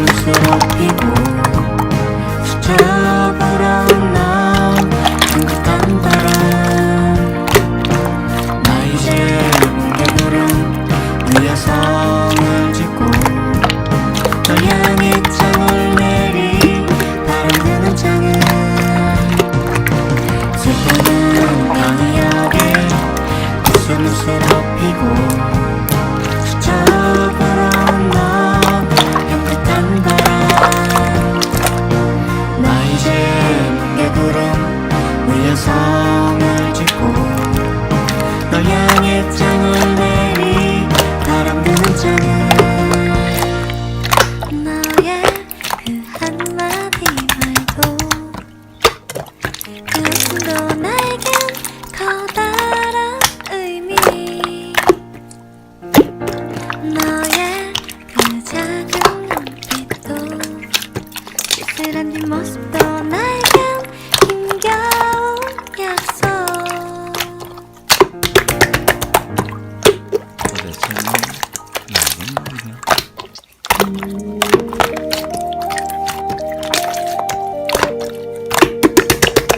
웃음으로 피고 스쳐 불어온 나 향긋한 바람. 나 이제 뭉게 구름 위에 성을 짓고 널 향해 창을 내리 바람 드는 창에 슬픔은 강이하게 웃음으로 피고 그 웃음도 나에겐 커다란 의미. 너의 그 작은 눈빛도 쓸쓸한 뒷모습도 나